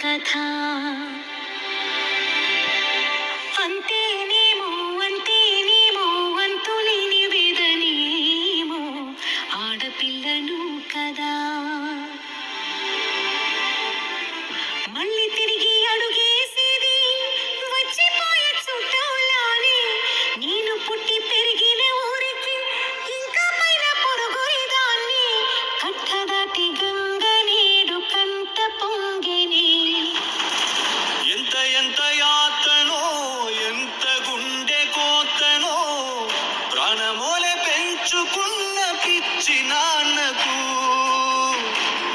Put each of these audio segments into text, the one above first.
कथा పంచుకున్న పిచ్చి నాన్నకు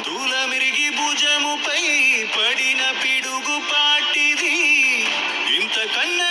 దూలమిరిగి భుజముపై పడిన పిడుగు పాటిది. ఇంతకన్న